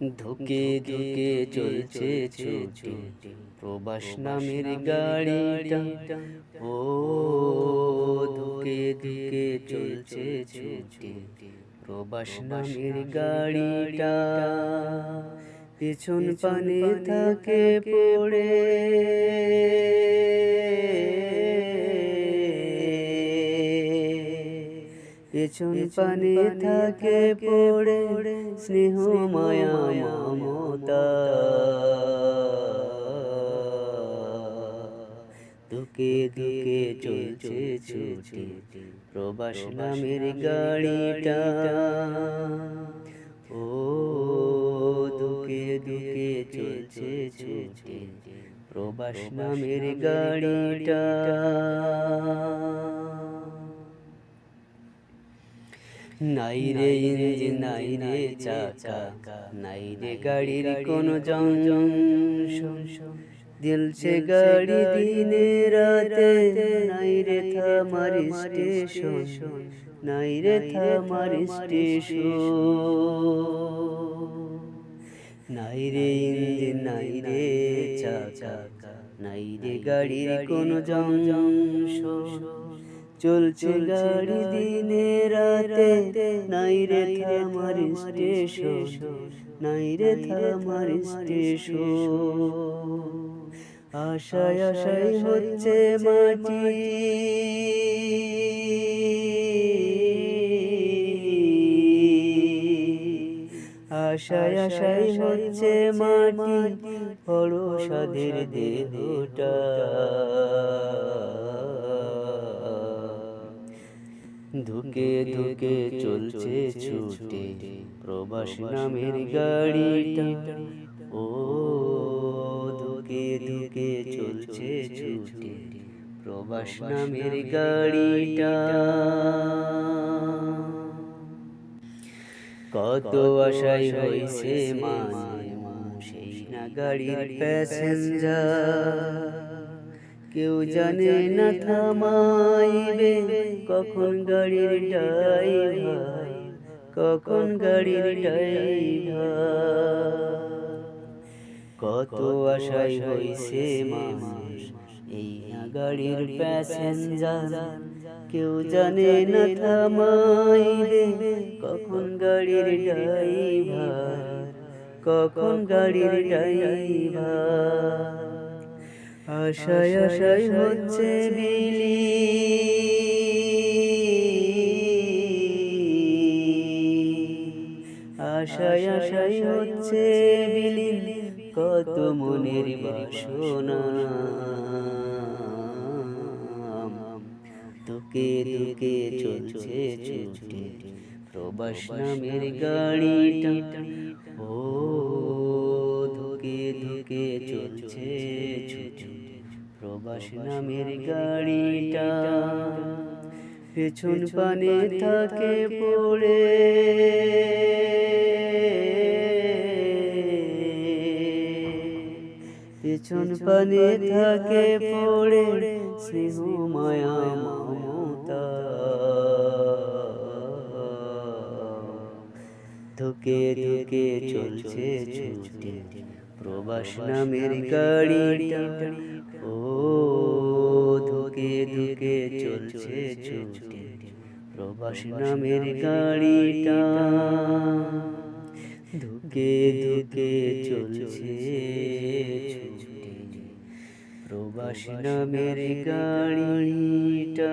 ধুকে ধুকে চলছে ছুটে। প্রবাস নামের গাড়িটা। ও ধুকে ধুকে চলছে ছুটে। প্রবাস নামের গাড়িটা। পেছন পানে থাকে পড়ে। পেছন পানে থাকে পড়ে স্নেহ মায়া মমতা। দুকে দুকে চলছে ছুটে প্রবাস নামের গাড়িটা। ও দুকে দুকে চলছে ছুটে প্রবাস নামের গাড়িটা। নাই রে ইঞ্জিন, নাই রে চাকা, নাই রে গাড়ির কোনো জংশন। দিলছে গাড়ি দিনে রাতে, নাই রে থামার স্টেশন, নাই রে থামার স্টেশন। নাই রে ইঞ্জিন, নাই রে চাকা, নাই রে গাড়ির কোনো জংশন। চলছে গাড়ি দিনে রাতে। নাই রে থামার স্টেশন। নাই রে থামার স্টেশন। আশায় আশায় হচ্ছে মাটি। আশায় আশায় হচ্ছে মাটি। বড় সাদের দেহটা। ধুকে চলছে ছুটে। প্রবাস নামের গাড়িটা। ও ধুকে ধুকে চলছে ছুটে। প্রবাস নামের গাড়িটা। কত আশাই হইছে মা সেই না গাড়ির প্যাসেঞ্জার কেউ জানে না থামাইবে কখন গাড়ির ড্রাইভার কখন গাড়ির ড্রাইভার কত আশাই হইছে মানুষ এই গাড়ির প্যাসেঞ্জার কেউ জানে না থামাইবে কখন গাড়ির ড্রাইভার কখন গাড়ির ড্রাইভার আশায় আশায় হচ্ছে বিলি আশায় আশায় হচ্ছে বিলি কত মনের বাসনা। তোকে তোকে চলছে ছুটে। প্রবাস নামের গাড়িটা। ও ধুকে চলছে প্রবাস নামের গাড়িটা পেছন পানে থাকে পড়ে। পেছন পানে থাকে পড়ে স্নেহ মায়া মমতা। ধুকে ধুকে চলছে ছুটে। প্রবাস নামের গাড়িটা। ও ধুকে ধুকে চলছে ছুটে। প্রবাস নামের গাড়িটা। ধুকে ধুকে চলছে ছুটে। প্রবাস নামের গাড়িটা।